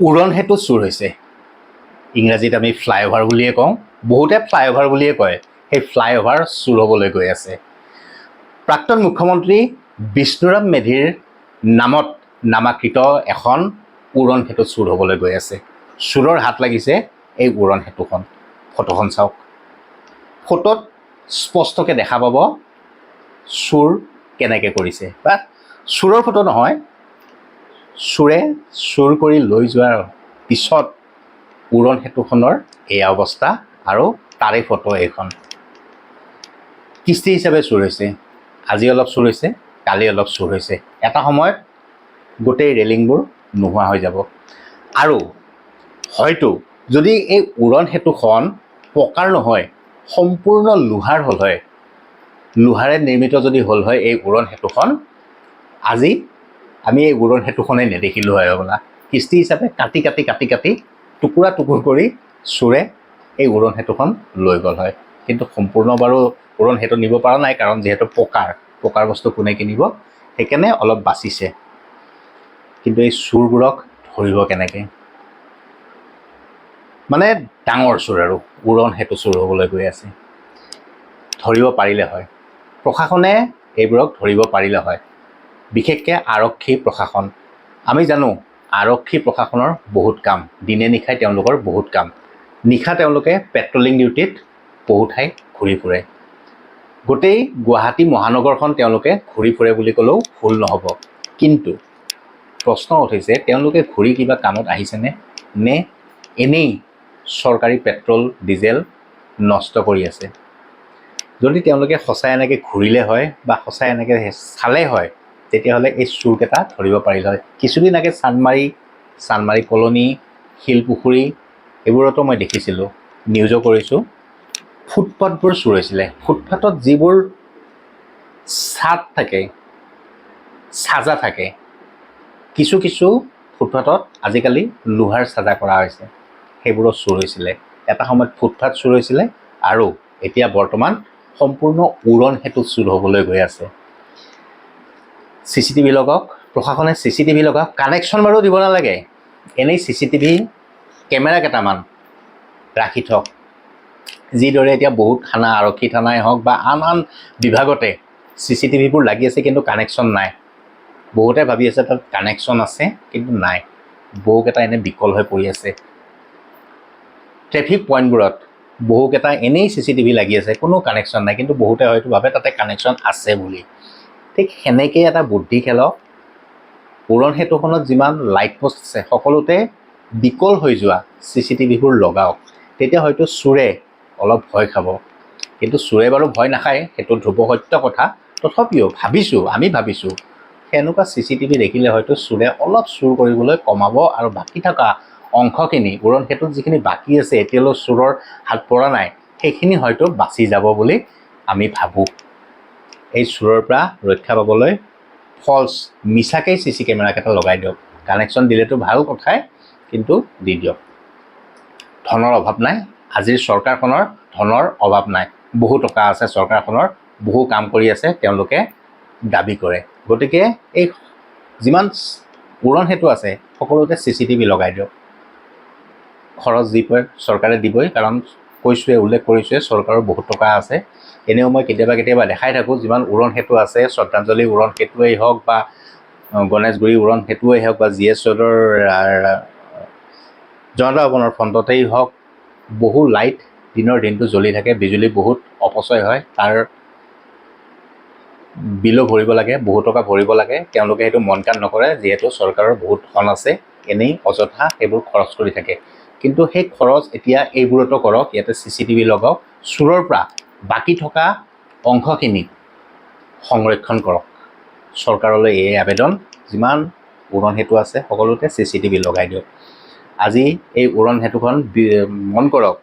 উৰণ সেতু চুৰ হৈছে। ইংৰাজীত আমি ফ্লাইঅভাৰ বুলিয়ে কওঁ। বহুতে ফ্লাইঅভাৰ বুলিয়ে কয়। সেই ফ্লাইঅভাৰ চুৰ হ'বলৈ গৈ আছে। প্ৰাক্তন মুখ্যমন্ত্ৰী বিষ্ণুৰাম মেধিৰ নামত নামাকৃত এখন উৰণ সেতু চুৰ হ'বলৈ গৈ আছে। চোৰৰ হাত লাগিছে এই উৰণ সেতুখন ফটোখন চাওক। ফটোত স্পষ্টকৈ দেখা পাব চুৰ কেনেকৈ কৰিছে। বা চোৰৰ ফটো নহয় চোৰে চুৰ কৰি লৈ যোৱাৰ পিছত উৰণ সেতুখনৰ এই অৱস্থা আৰু তাৰে ফটো এইখন। কিস্তি হিচাপে চুৰ হৈছে। আজি অলপ চুৰ হৈছে কালি অলপ চুৰ হৈছে। এটা সময়ত গোটেই ৰেলিংবোৰ নোহোৱা হৈ যাব। আৰু হয়তো যদি এই উৰণ সেতুখন পকাৰ নহয় সম্পূৰ্ণ লোহাৰ হ'ল হয় লোহাৰে নিৰ্মিত যদি হ'ল হয় এই উৰণ সেতুখন আজি আমি এই উৰণ সেতুখনেই নেদেখিলোঁ হয় হ'বলা। কিস্তি হিচাপে কাটি কাটি কাটি কাটি টুকুৰা, টুকুৰ কৰি চোৰে এই উৰণ সেতুখন লৈ গ'ল হয়। কিন্তু সম্পূৰ্ণ বাৰু উৰণ সেতু নিব পৰা নাই কাৰণ যিহেতু পকাৰ পকাৰ বস্তু কোনে কিনিব? সেইকাৰণে অলপ বাচিছে। কিন্তু এই চোৰবোৰক ধৰিব কেনেকৈ? মানে ডাঙৰ চোৰ আৰু উৰণ সেতু চোৰ হ'বলৈ গৈ আছে। ধৰিব পাৰিলে হয়। প্ৰশাসনে এইবোৰক ধৰিব পাৰিলে হয়। বিশেষকৈ আৰক্ষী প্ৰশাসন। আমি জানো আৰক্ষী প্ৰশাসনৰ বহুত কাম দিনে নিশাই তেওঁলোকৰ বহুত কাম। নিশা তেওঁলোকে পেট্ৰলিং ডিউটিত বহু ঠাই ঘূৰি ফুৰে। গোটেই গুৱাহাটী মহানগৰখন তেওঁলোকে ঘূৰি ফুৰে বুলি ক'লেও ভুল নহ'ব। কিন্তু প্ৰশ্ন উঠিছে তেওঁলোকে ঘূৰি কিবা কামত আহিছেনে? নে এনেই চৰকাৰী পেট্ৰল ডিজেল নষ্ট কৰি আছে? যদি তেওঁলোকে সঁচাই এনেকৈ ঘূৰিলে হয় বা সঁচাই এনেকৈ চালে হয় তেতিয়াহ'লে এই চোৰকেইটা ধৰিব পাৰিলে হয়। কিছুদিন আগে চান্দমাৰি চান্দমাৰি কলনী, শিলপুখুৰী, এইবোৰতো মই দেখিছিলোঁ, নিউজো কৰিছোঁ। ফুটপাথবোৰ চুৰ হৈছিলে। ফুটপাথত যিবোৰ ছাদ থাকে চাজা থাকে, কিছু কিছু ফুটপাথত আজিকালি লোহাৰ চাজা কৰা হৈছে। সেইবোৰো চুৰ হৈছিলে। এটা সময়ত ফুটপাথ চুৰ হৈছিলে আৰু এতিয়া বৰ্তমান সম্পূৰ্ণ উৰণ সেতু চুৰ হ'বলৈ গৈ আছে। চি চি টিভি লগাওক, প্ৰশাসনে চি চি টিভি লগাওক কানেকশ্যন বাৰু দিব নালাগে। এনেই চি চি টিভি কেমেৰা কেইটামান ৰাখি থওক। যিদৰে এতিয়া বহুত থানা আৰক্ষী থানাই হওক বা আন আন বিভাগতে চি চি টিভিবোৰ লাগি আছে, কিন্তু কানেকশ্যন নাই। বহুতে ভাবি আছে তাত কানেকশ্যন আছে, কিন্তু নাই। বহুকেইটা এনে বিকল হৈ পৰি আছে। ট্ৰেফিক পইণ্টবোৰত বহুকেইটা এনেই চি চি টিভি লাগি আছে, কোনো কানেকশ্যন নাই, কিন্তু বহুতে হয়তো ভাবে তাতে কানেকশ্যন আছে বুলি। ঠিক সেনেকৈ এটা বুদ্ধি খেলক উৰণ সেতুখনত যিমান লাইট পোষ্ট আছে, সকলোতে বিকল হৈ যোৱা চি চি টিভিবোৰ লগাওক, তেতিয়া হয়তো চোৰে অলপ ভয় খাব। কিন্তু চোৰে বাৰু ভয় নাখায়, সেইটো ধ্ৰুৱ সত্য কথা। তথাপিও ভাবিছোঁ, আমি ভাবিছোঁ, সেনেকুৱা চি চি টিভি দেখিলে হয়তো চোৰে অলপ চুৰ কৰিবলৈ কমাব আৰু বাকী থকা অংশখিনি উৰণ সেতুত যিখিনি বাকী আছে, এতিয়ালৈ চোৰৰ হাত পৰা নাই, সেইখিনি হয়তো বাচি যাব বুলি আমি ভাবোঁ। এই চোৰৰ পৰা ৰক্ষা পাবলৈ ফল্ছ মিছাকৈ চি চি কেমেৰাকেইটা লগাই দিয়ক। কানেকশ্যন দিলেতো ভাল কথাই কিন্তু দি দিয়ক। ধনৰ অভাৱ নাই। আজিৰ চৰকাৰখনৰ ধনৰ অভাৱ নাই। বহু টকা আছে চৰকাৰখনৰ বহু কাম কৰি আছে তেওঁলোকে দাবী কৰে। গতিকে এই যিমান উৰণ সেতু আছে সকলোতে চি চি টিভি লগাই দিয়ক। খৰচ দি পৰে চৰকাৰে দিবই কাৰণ কৈছোঁৱে উল্লেখ কৰিছোঁৱে চৰকাৰৰ বহুত টকা আছে। এনেও মই কেতিয়াবা কেতিয়াবা দেখাই থাকোঁ যিমান উৰণ সেতু আছে শ্ৰদ্ধাঞ্জলি উৰণ সেতুৱেই হওক বা গণেশগুৰি উৰণ সেতুৱেই হওক বা জি এছ ৰোডৰ জনতা ভৱনৰ ফ্ৰণ্টতেই হওক বহু লাইট দিনৰ দিনটো জ্বলি থাকে বিজুলী বহুত অপচয় হয় তাৰ বিলো ভৰিব লাগে বহু টকা ভৰিব লাগে তেওঁলোকে সেইটো মন কাণ নকৰে যিহেতু চৰকাৰৰ বহুত ধন আছে এনেই অযথা সেইবোৰ খৰচ কৰি থাকে। কিন্তু সেই খৰচ এতিয়া এইবোৰতো কৰক ইয়াতে চি চি টিভি লগাওক চোৰৰ পৰা বাকী থকা অংশখিনি সংৰক্ষণ কৰক। চৰকাৰলৈ এই আবেদন যিমান উৰণ সেতু আছে সকলোতে চি চি টিভি লগাই দিয়ক। আজি এই উৰণ সেতুখন মন কৰক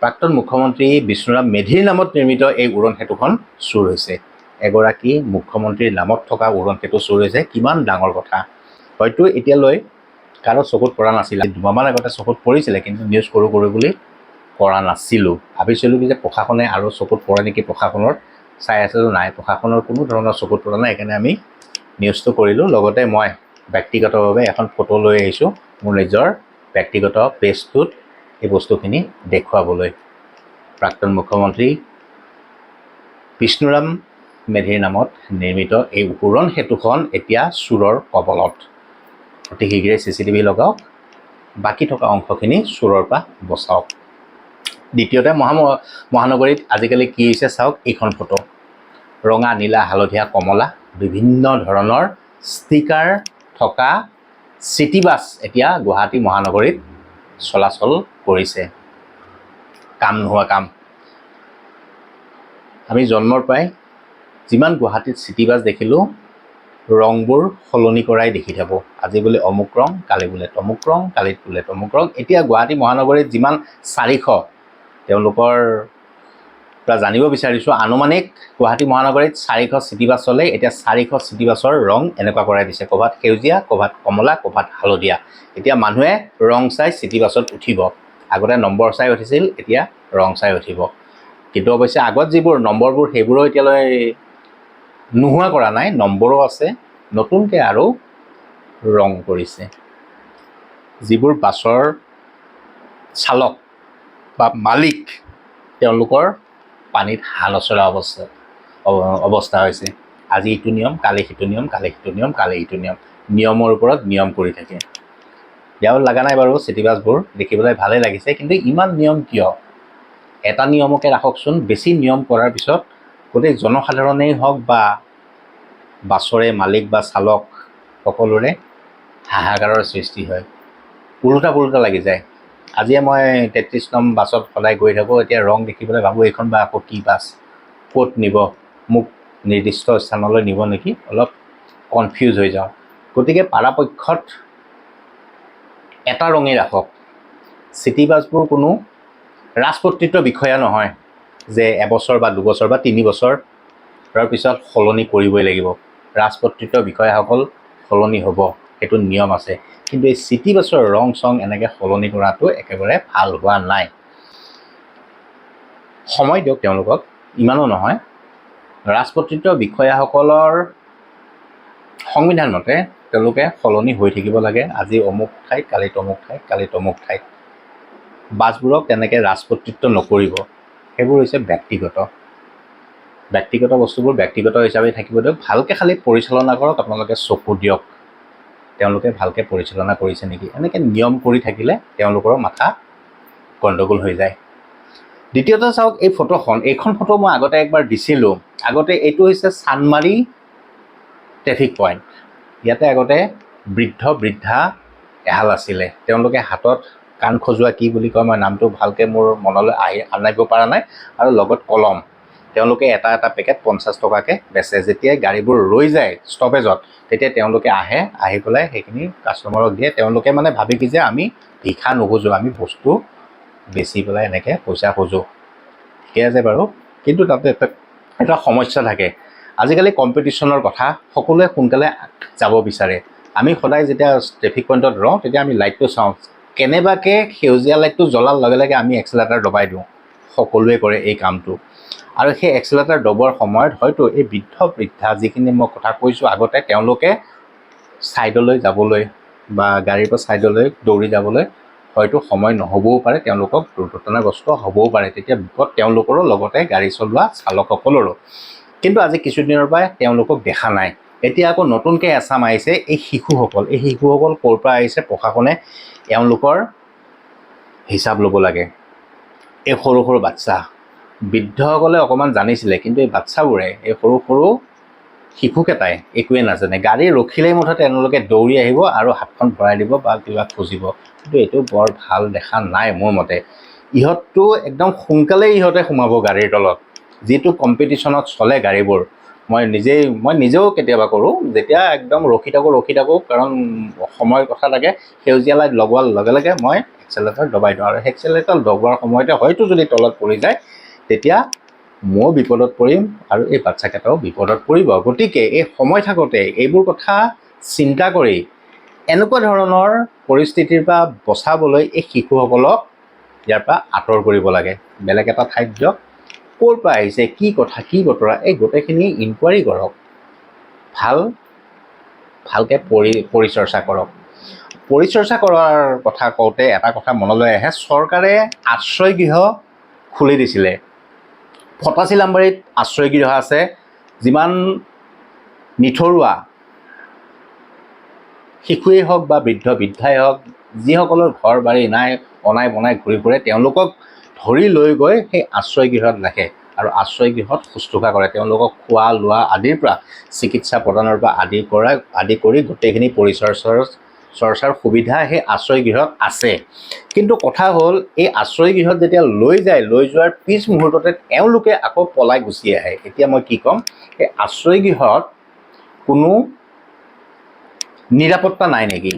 প্ৰাক্তন মুখ্যমন্ত্ৰী বিষ্ণুৰাম মেধিৰ নামত নিৰ্মিত এই উৰণ সেতুখন চুৰ হৈছে। এগৰাকী মুখ্যমন্ত্ৰীৰ নামত থকা উৰণ সেতু চুৰ হৈছে কিমান ডাঙৰ কথা। হয়তো এতিয়ালৈ কাৰো চকুত পৰা নাছিলে। দুমাহমান আগতে চকুত পৰিছিলে কিন্তু নিউজ কৰোঁ কৰোঁ বুলি কৰা নাছিলোঁ। ভাবিছিলোঁ যে প্ৰশাসনে আৰু চকুত পৰে নেকি প্ৰশাসনৰ চাই আছিলোঁ নাই। প্ৰশাসনৰ কোনো ধৰণৰ চকুত পৰা নাই সেইকাৰণে আমি নিউজটো কৰিলোঁ। লগতে মই ব্যক্তিগতভাৱে এখন ফটো লৈ আহিছোঁ মোৰ নিজৰ ব্যক্তিগত পেজটোত এই বস্তুখিনি দেখুৱাবলৈ। প্ৰাক্তন মুখ্যমন্ত্ৰী বিষ্ণুৰাম মেধিৰ নামত নিৰ্মিত এই উৰণ সেতুখন এতিয়া চোৰৰ কবলত। অতি শীঘ্ৰে চি চি টি ভি লগাওক। বাকী থকা অংশখিনি চোৰৰ পৰা বচাওক। দ্বিতীয়তে মহা মহানগৰীত আজিকালি কি হৈছে চাওক, এইখন ফটো। ৰঙা, নীলা, হালধীয়া, কমলা, বিভিন্ন ধৰণৰ ষ্টিকাৰ থকা চিটি বাছ এতিয়া গুৱাহাটী মহানগৰীত চলাচল কৰিছে। কাম নোহোৱা কাম। আমি জন্মৰ পৰাই যিমান গুৱাহাটীত চিটি বাছ দেখিলোঁ ৰংবোৰ সলনি কৰাই দেখি থাকোঁ। আজি বোলে অমুক ৰং কালি বোলে তমুক ৰং কালিত বোলে তমুক ৰং। এতিয়া গুৱাহাটী মহানগৰীত যিমান চাৰিশ তেওঁলোকৰ পৰা জানিব বিচাৰিছোঁ আনুমানিক গুৱাহাটী মহানগৰীত চাৰিশ চিটি বাছ চলে এতিয়া চাৰিশ চিটি বাছৰ ৰং এনেকুৱা কৰাই দিছে। ক'ৰবাত সেউজীয়া ক'ৰবাত কমলা ক'ৰবাত হালধীয়া। এতিয়া মানুহে ৰং চাই চিটি বাছত উঠিব। আগতে নম্বৰ চাই উঠিছিল এতিয়া ৰং চাই উঠিব। কিন্তু অৱশ্যে আগত যিবোৰ নম্বৰবোৰ সেইবোৰো এতিয়ালৈ নোহোৱা কৰা নাই, নম্বৰো আছে, নতুনকৈ আৰু ৰং কৰিছে। যিবোৰ বাছৰ চালক বা মালিক তেওঁলোকৰ পানীত হাল নচৰা অৱস্থা অৱস্থা হৈছে। আজি ইটো নিয়ম, কালি সিটো নিয়ম, কালি সিটো নিয়ম, কালি ইটো নিয়ম। নিয়মৰ ওপৰত নিয়ম কৰি থাকে। বেয়াও লগা নাই বাৰু চিটি বাছবোৰ, দেখিবলৈ ভালেই লাগিছে, কিন্তু ইমান নিয়ম কিয়? এটা নিয়মকে ৰাখকচোন, বেছি নিয়ম কৰাৰ পিছত গোটেই জনসাধাৰণেই হওক বা বাছৰে মালিক বা চালক সকলোৰে হাহাকাৰৰ সৃষ্টি হয়। ওলোটা পোলোটা লাগি যায়। আজিয়ে মই তেত্ৰিছ নং বাছত সদায় গৈ থাকোঁ এতিয়া ৰং দেখিবলৈ ভাবোঁ এইখন বা আকৌ কি বাছ ক'ত নিব মোক নিৰ্দিষ্ট স্থানলৈ নিব নেকি অলপ কনফিউজ হৈ যাওঁ। গতিকে পৰাপক্ষত এটা ৰঙেই ৰাখক। চিটি বাছবোৰ কোনো ৰাজপত্ৰিত বিষয়া নহয়। যে এবছৰ বা দুবছৰ বা তিনি বছৰৰ পিছত সলনি কৰিবই লাগিব। ৰাজপত্ৰিত বিষয়াসকল সলনি হ'ব সেইটো নিয়ম আছে। কিন্তু এই চিটি বাছৰ ৰং চং এনেকৈ সলনি কৰাটো একেবাৰে ভাল হোৱা নাই। সময় দিয়ক তেওঁলোকক ইমানো নহয়। ৰাজপত্ৰিত বিষয়াসকলৰ সংবিধান মতে তেওঁলোকে সলনি হৈ থাকিব লাগে। আজি অমুক ঠাইত কালি তমুক ঠাইত কালি তমুক ঠাইত। বাছবোৰক তেনেকৈ ৰাজপত্ৰিত্ব নকৰিব। সেইবোৰ হৈছে ব্যক্তিগত। ব্যক্তিগত বস্তুবোৰ ব্যক্তিগত হিচাপে থাকিব দিয়ক ভালকৈ খালি পৰিচালনা কৰক, আপোনালোকে চকু দিয়ক। তেওঁলোকে ভালকৈ পৰিচালনা কৰিছে নেকি? এনেকৈ নিয়ম কৰি থাকিলে তেওঁলোকৰ মাথা গণ্ডগোল হৈ যায়। দ্বিতীয়তে চাওক, এই ফটোখন, এইখন ফটো মই আগতে একবাৰ দিছিলোঁ। আগতে এইটো হৈছে চানমাৰি ট্ৰেফিক পইণ্ট ইয়াতে আগতে বৃদ্ধ বৃদ্ধা এহাল আছিলে। তেওঁলোকে হাতত কাণ খজোৱা কি বুলি কয়, মই নামটো ভালকৈ মোৰ মনলৈ আহি আনিব পৰা নাই। আৰু লগত কলম, তেওঁলোকে এটা এটা পেকেট পঞ্চাছ টকাকৈ বেচে। যেতিয়াই গাড়ীবোৰ ৰৈ যায় ষ্টপেজত, তেতিয়া তেওঁলোকে আহে, আহি পেলাই সেইখিনি কাষ্টমাৰক দিয়ে। তেওঁলোকে মানে ভাবে কি যে আমি ভিক্ষা নোখোজোঁ, আমি বস্তু বেচি পেলাই এনেকৈ পইচা খোজোঁ। ঠিকে আছে বাৰু। কিন্তু তাতে এটা সমস্যা থাকে। আজিকালি কম্পিটিশ্যনৰ কথা সকলোৱে সোনকালে যাব বিচাৰে। আমি সদায় যেতিয়া ট্ৰেফিক পইণ্টত ৰওঁ, তেতিয়া আমি লাইটটো চাওঁ। কেনেবাকৈ সেউজীয়া লাইটটো জ্বলাৰ লগে লগে আমি এক্সেলেটাৰ দবাই দিওঁ। সকলোৱে কৰে এই কামটো। আৰু সেই এক্সেলেটাৰ দবোৱাৰ সময়ত হয়তো এই বৃদ্ধ বৃদ্ধা যিখিনি মই কথা কৈছোঁ আগতে তেওঁলোকে ছাইডলৈ যাবলৈ বা গাড়ীৰ পৰা ছাইডলৈ দৌৰি যাবলৈ হয়তো সময় নহ'বও পাৰে তেওঁলোকক দুৰ্ঘটনাগ্ৰস্ত হ'বও পাৰে। তেতিয়া বিপদ তেওঁলোকৰো লগতে গাড়ী চলোৱা চালকসকলৰো। কিন্তু আজি কিছুদিনৰ পৰা তেওঁলোকক দেখা নাই। এতিয়া আকৌ নতুনকৈ এচাম আহিছে, এই শিশুসকল। এই শিশুসকল ক'ৰ পৰা আহিছে? প্ৰশাসনে এওঁলোকৰ হিচাপ ল'ব লাগে। এই সৰু সৰু বাচ্চা বৃদ্ধসকলে অকণমান জানিছিলে, কিন্তু এই বাচ্ছাবোৰে, এই সৰু সৰু শিশুকেইটাই একোৱে নাজানে। গাড়ী ৰখিলেই মুঠতে তেওঁলোকে দৌৰি আহিব আৰু হাতখন ভৰাই দিব বা কিবা খুজিব। কিন্তু এইটো বৰ ভালো দেখা নাই মোৰ মতে। ইহঁতটো একদম সোনকালেই ইহঁতে সোমাব গাড়ীৰ তলত। যিটো কম্পিটিশ্যনত চলে গাড়ীবোৰ মই নিজেই মই নিজেও কেতিয়াবা কৰোঁ যেতিয়া একদম ৰখি থাকোঁ ৰখি থাকোঁ কাৰণ সময়ৰ কথা থাকে সেউজীয়া লাইট লগোৱাৰ লগে লগে মই এক্সেলেটাৰ দবাই দিওঁ। আৰু এক্সেলেটাৰ দবোৱাৰ সময়তে হয়তো যদি তলত পৰি যায় তেতিয়া ময়ো বিপদত পৰিম আৰু এই বাচ্ছাকেইটাও বিপদত পৰিব। গতিকে এই সময় থাকোঁতে এইবোৰ কথা চিন্তা কৰি এনেকুৱা ধৰণৰ পৰিস্থিতিৰ পৰা বচাবলৈ এই শিশুসকলক ইয়াৰ পৰা আঁতৰ কৰিব লাগে। বেলেগ এটা ঠাইত দিয়ক ক'ৰ পৰা আহিছে কি কথা কি বতৰা এই গোটেইখিনি ইনকুৱাৰী কৰক। ভাল ভালকৈ পৰি পৰিচৰ্চা কৰক। পৰিচৰ্যা কৰাৰ কথা কওঁতে এটা কথা মনলৈ আহে চৰকাৰে আশ্ৰয় গৃহ খুলি দিছিলে। ফটাচিলাম্বাৰীত আশ্ৰয় গৃহ আছে যিমান নিথৰুৱা শিশুৱেই হওক বা বৃদ্ধ বৃদ্ধাই হওক যিসকলৰ ঘৰ বাৰী নাই অনাই বনাই ঘূৰি ফুৰে তেওঁলোকক ধৰি লৈ গৈ সেই আশ্ৰয় গৃহত ৰাখে আৰু আশ্ৰয় গৃহত শুশ্ৰূষা কৰে। তেওঁলোকক খোৱা, লোৱা আদিৰ পৰা, চিকিৎসা প্ৰদানৰ পৰা আদি কৰা, আদি কৰি গোটেইখিনি পৰিচৰ্যাৰ চৰ্চাৰ সুবিধা সেই আশ্ৰয় গৃহত আছে। কিন্তু কথা হ'ল, এই আশ্ৰয় গৃহত যেতিয়া লৈ যায়, লৈ যোৱাৰ পিছ মুহূৰ্ততে তেওঁলোকে আকৌ পলাই গুচি আহে। এতিয়া মই কি ক'ম, এই আশ্ৰয় গৃহত কোনো নিৰাপত্তা নাই নেকি?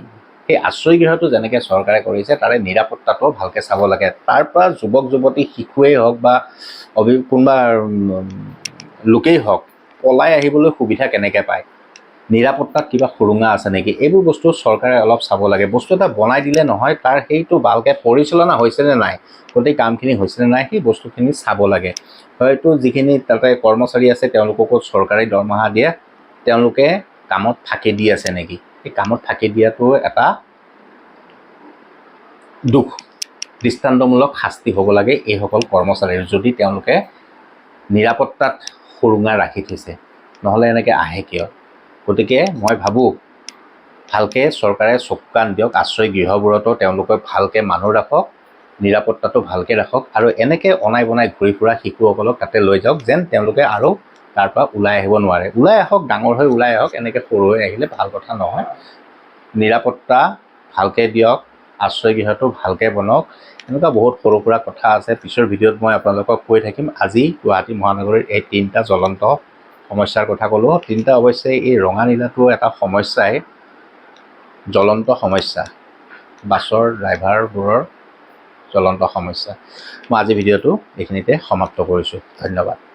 সেই আশ্ৰয় গৃহটো যেনেকৈ চৰকাৰে কৰিছে, তাৰে নিৰাপত্তাটো ভালকৈ চাব লাগে। তাৰ পৰা যুৱক যুৱতী শিশুৱেই হওক বা অভি, কোনোবা লোকেই হওক, পলাই আহিবলৈ সুবিধা কেনেকৈ পায়? নিৰাপত্তাত কিবা সুৰুঙা আছে নেকি? এইবোৰ বস্তু চৰকাৰে অলপ চাব লাগে। বস্তু এটা বনাই দিলে নহয়, তাৰ সেইটো ভালকৈ পৰিচালনা হৈছেনে নাই, গোটেই কামখিনি হৈছেনে নাই, সেই বস্তুখিনি চাব লাগে। হয়তো যিখিনি তাতে কৰ্মচাৰী আছে, তেওঁলোককো চৰকাৰী দৰমহা দিয়ে, তেওঁলোকে কামত ফাঁকি দি আছে নেকি? সেই কামত ফাঁকি দিয়াটো এটা দুখ। দৃষ্টান্তমূলক শাস্তি হ'ব লাগে এইসকল কৰ্মচাৰীৰ যদি তেওঁলোকে নিৰাপত্তাত সুৰুঙা ৰাখি থৈছে, নহ'লে এনেকৈ আহে কিয়? গতিকে মই ভাবোঁ, ভালকৈ চৰকাৰে চকু কাণ দিয়ক, আশ্ৰয় গৃহবোৰতো তেওঁলোকে ভালকৈ মানুহ ৰাখক, নিৰাপত্তাটো ভালকৈ ৰাখক আৰু এনেকৈ অনাই বনাই ঘূৰি ফুৰা শিশুসকলক তাতে লৈ যাওক, যেন তেওঁলোকে আৰু তাৰ পৰা ওলাই আহিব নোৱাৰে। ওলাই আহক ডাঙৰ হৈ ওলাই আহক এনেকৈ সৰু হৈ আহিলে ভাল কথা নহয়। নিৰাপত্তা ভালকৈ দিয়ক আশ্ৰয় গৃহটো ভালকৈ বনাওক। এনেকুৱা বহুত সৰু সুৰা কথা আছে। পিছৰ ভিডিঅ'ত মই আপোনালোকক কৈ থাকিম। আজি গুৱাহাটী মহানগৰীৰ এই তিনিটা জ্বলন্ত সমস্যাৰ কথা ক'লোঁ। তিনিটা অৱশ্যে এই ৰঙা নীলাটো এটা সমস্যাই। জ্বলন্ত সমস্যা। বাছৰ ড্ৰাইভাৰবোৰৰ জ্বলন্ত সমস্যা। মই আজি ভিডিঅ'টো এইখিনিতে সমাপ্ত কৰিছোঁ। ধন্যবাদ।